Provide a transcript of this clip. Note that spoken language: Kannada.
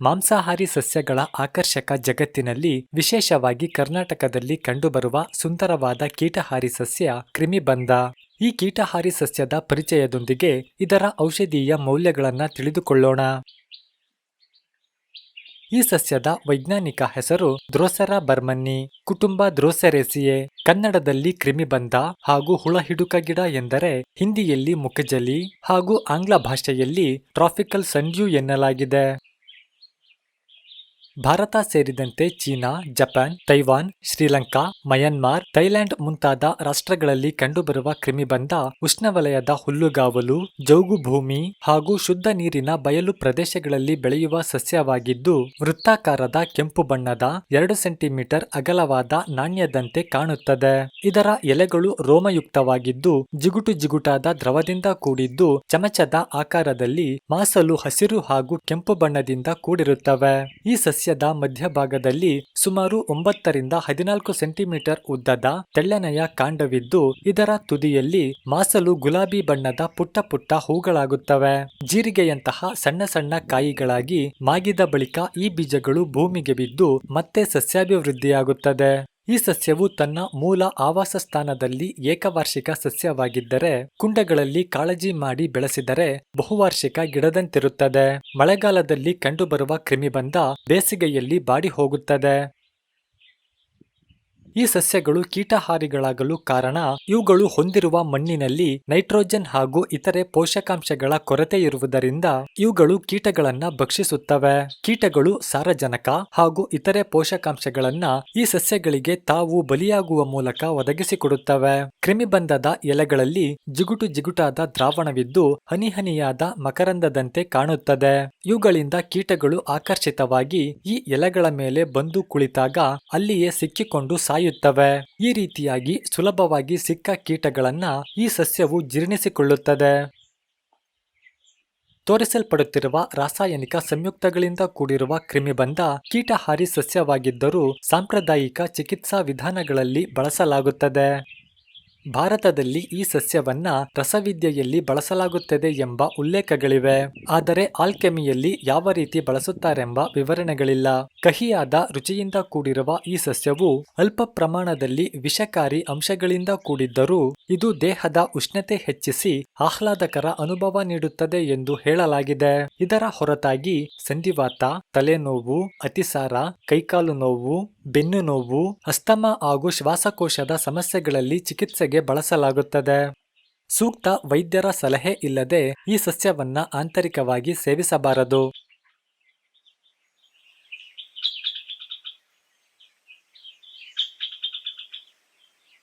ಮಾಂಸಾಹಾರಿ ಸಸ್ಯಗಳ ಆಕರ್ಷಕ ಜಗತ್ತಿನಲ್ಲಿ ವಿಶೇಷವಾಗಿ ಕರ್ನಾಟಕದಲ್ಲಿ ಕಂಡುಬರುವ ಸುಂದರವಾದ ಕೀಟಹಾರಿ ಸಸ್ಯ ಕ್ರಿಮಿಬಂಧ. ಈ ಕೀಟಹಾರಿ ಸಸ್ಯದ ಪರಿಚಯದೊಂದಿಗೆ ಇದರ ಔಷಧೀಯ ಮೌಲ್ಯಗಳನ್ನು ತಿಳಿದುಕೊಳ್ಳೋಣ. ಈ ಸಸ್ಯದ ವೈಜ್ಞಾನಿಕ ಹೆಸರು ದ್ರೋಸೆರಾ ಬರ್ಮನ್ನಿ. ಕುಟುಂಬ ದ್ರೋಸರೇಸಿಯೆ. ಕನ್ನಡದಲ್ಲಿ ಕ್ರಿಮಿಬಂಧ ಹಾಗೂ ಹುಳ ಹಿಡುಕ ಗಿಡ ಎಂದರೆ ಹಿಂದಿಯಲ್ಲಿ ಮುಖಜಲಿ ಹಾಗೂ ಆಂಗ್ಲ ಭಾಷೆಯಲ್ಲಿ ಟ್ರಾಫಿಕಲ್ ಸಂಡ್ಯೂ ಎನ್ನಲಾಗಿದೆ. ಭಾರತ ಸೇರಿದಂತೆ China, Japan, Taiwan, Sri Lanka, Myanmar, Thailand ಮುಂತಾದ ರಾಷ್ಟ್ರಗಳಲ್ಲಿ ಕಂಡುಬರುವ ಕ್ರಿಮಿಬಂಧ, ಉಷ್ಣವಲಯದ ಹುಲ್ಲುಗಾವಲು, ಜೌಗು ಭೂಮಿ ಹಾಗೂ ಶುದ್ಧ ನೀರಿನ ಬಯಲು ಪ್ರದೇಶಗಳಲ್ಲಿ ಬೆಳೆಯುವ ಸಸ್ಯವಾಗಿದ್ದು, ವೃತ್ತಾಕಾರದ ಕೆಂಪು ಬಣ್ಣದ ಎರಡು ಸೆಂಟಿಮೀಟರ್ ಅಗಲವಾದ ನಾಣ್ಯದಂತೆ ಕಾಣುತ್ತದೆ. ಇದರ ಎಲೆಗಳು ರೋಮಯುಕ್ತವಾಗಿದ್ದು, ಜಿಗುಟು ಜಿಗುಟಾದ ದ್ರವದಿಂದ ಕೂಡಿದ್ದು, ಚಮಚದ ಆಕಾರದಲ್ಲಿ ಮಾಸಲು ಹಸಿರು ಹಾಗೂ ಕೆಂಪು ಬಣ್ಣದಿಂದ ಕೂಡಿರುತ್ತವೆ. ಈ ಸಸ್ಯದ ಮಧ್ಯಭಾಗದಲ್ಲಿ ಸುಮಾರು ಒಂಬತ್ತರಿಂದ ಹದಿನಾಲ್ಕು ಸೆಂಟಿಮೀಟರ್ ಉದ್ದದ ತೆಳ್ಳನೆಯ ಕಾಂಡವಿದ್ದು, ಇದರ ತುದಿಯಲ್ಲಿ ಮಾಸಲು ಗುಲಾಬಿ ಬಣ್ಣದ ಪುಟ್ಟ ಪುಟ್ಟ ಹೂಗಳಾಗುತ್ತವೆ. ಜೀರಿಗೆಯಂತಹ ಸಣ್ಣ ಸಣ್ಣ ಕಾಯಿಗಳಾಗಿ ಮಾಗಿದ ಬಳಿಕ ಈ ಬೀಜಗಳು ಭೂಮಿಗೆ ಬಿದ್ದು ಮತ್ತೆ ಸಸ್ಯಾಭಿವೃದ್ಧಿಯಾಗುತ್ತದೆ. ಈ ಸಸ್ಯವು ತನ್ನ ಮೂಲ ಆವಾಸ ಸ್ಥಾನದಲ್ಲಿ ಏಕವಾರ್ಷಿಕ ಸಸ್ಯವಾಗಿದ್ದರೆ, ಕುಂಡಗಳಲ್ಲಿ ಕಾಳಜಿ ಮಾಡಿ ಬೆಳೆಸಿದರೆ ಬಹುವಾರ್ಷಿಕ ಗಿಡದಂತಿರುತ್ತದೆ. ಮಳೆಗಾಲದಲ್ಲಿ ಕಂಡುಬರುವ ಕ್ರಿಮಿಬಂಧ ಬೇಸಿಗೆಯಲ್ಲಿ ಬಾಡಿ ಹೋಗುತ್ತದೆ. ಈ ಸಸ್ಯಗಳು ಕೀಟಹಾರಿಗಳಾಗಲು ಕಾರಣ ಇವುಗಳು ಹೊಂದಿರುವ ಮಣ್ಣಿನಲ್ಲಿ ನೈಟ್ರೋಜನ್ ಹಾಗೂ ಇತರೆ ಪೋಷಕಾಂಶಗಳ ಕೊರತೆ ಇರುವುದರಿಂದ ಇವುಗಳು ಕೀಟಗಳನ್ನ ಭಕ್ಷಿಸುತ್ತವೆ. ಕೀಟಗಳು ಸಾರಜನಕ ಹಾಗೂ ಇತರೆ ಪೋಷಕಾಂಶಗಳನ್ನ ಈ ಸಸ್ಯಗಳಿಗೆ ತಾವು ಬಲಿಯಾಗುವ ಮೂಲಕ ಒದಗಿಸಿಕೊಡುತ್ತವೆ. ಕ್ರಿಮಿಬಂಧದ ಎಲೆಗಳಲ್ಲಿ ಜಿಗುಟು ಜಿಗುಟಾದ ದ್ರಾವಣವಿದ್ದು ಹನಿ ಹನಿಯಾದ ಮಕರಂದದಂತೆ ಕಾಣುತ್ತದೆ. ಇವುಗಳಿಂದ ಕೀಟಗಳು ಆಕರ್ಷಿತವಾಗಿ ಈ ಎಲೆಗಳ ಮೇಲೆ ಬಂದು ಕುಳಿತಾಗ ಅಲ್ಲಿಯೇ ಸಿಕ್ಕಿಕೊಂಡು ಸಾಯುತ್ತವೆ ಈ ರೀತಿಯಾಗಿ ಸುಲಭವಾಗಿ ಸಿಕ್ಕ ಕೀಟಗಳನ್ನ ಈ ಸಸ್ಯವು ಜೀರ್ಣಿಸಿಕೊಳ್ಳುತ್ತದೆ. ತೋರಿಸಲ್ಪಡುತ್ತಿರುವ ರಾಸಾಯನಿಕ ಸಂಯುಕ್ತಗಳಿಂದ ಕೂಡಿರುವ ಕ್ರಿಮಿಬಂಧ ಕೀಟಹಾರಿ ಸಸ್ಯವಾಗಿದ್ದರೂ ಸಾಂಪ್ರದಾಯಿಕ ಚಿಕಿತ್ಸಾ ವಿಧಾನಗಳಲ್ಲಿ ಬಳಸಲಾಗುತ್ತದೆ. ಭಾರತದಲ್ಲಿ ಈ ಸಸ್ಯವನ್ನ ರಸವಿದ್ಯೆಯಲ್ಲಿ ಬಳಸಲಾಗುತ್ತದೆ ಎಂಬ ಉಲ್ಲೇಖಗಳಿವೆ. ಆದರೆ ಆಲ್ಕೆಮಿಯಲ್ಲಿ ಯಾವ ರೀತಿ ಬಳಸುತ್ತಾರೆಂಬ ವಿವರಣೆಗಳಿಲ್ಲ. ಕಹಿಯಾದ ರುಚಿಯಿಂದ ಕೂಡಿರುವ ಈ ಸಸ್ಯವು ಅಲ್ಪ ಪ್ರಮಾಣದಲ್ಲಿ ವಿಷಕಾರಿ ಅಂಶಗಳಿಂದ ಕೂಡಿದ್ದರೂ ಇದು ದೇಹದ ಉಷ್ಣತೆ ಹೆಚ್ಚಿಸಿ ಆಹ್ಲಾದಕರ ಅನುಭವ ನೀಡುತ್ತದೆ ಎಂದು ಹೇಳಲಾಗಿದೆ. ಇದರ ಹೊರತಾಗಿ ಸಂಧಿವಾತ, ತಲೆನೋವು, ಅತಿಸಾರ, ಕೈಕಾಲು ನೋವು ಬೆನ್ನು ನೋವು ಅಸ್ತಮ ಹಾಗೂ ಶ್ವಾಸಕೋಶದ ಸಮಸ್ಯೆಗಳಲ್ಲಿ ಚಿಕಿತ್ಸೆಗೆ ಬಳಸಲಾಗುತ್ತದೆ. ಸೂಕ್ತ ವೈದ್ಯರ ಸಲಹೆ ಇಲ್ಲದೆ ಈ ಸಸ್ಯವನ್ನ ಆಂತರಿಕವಾಗಿ ಸೇವಿಸಬಾರದು.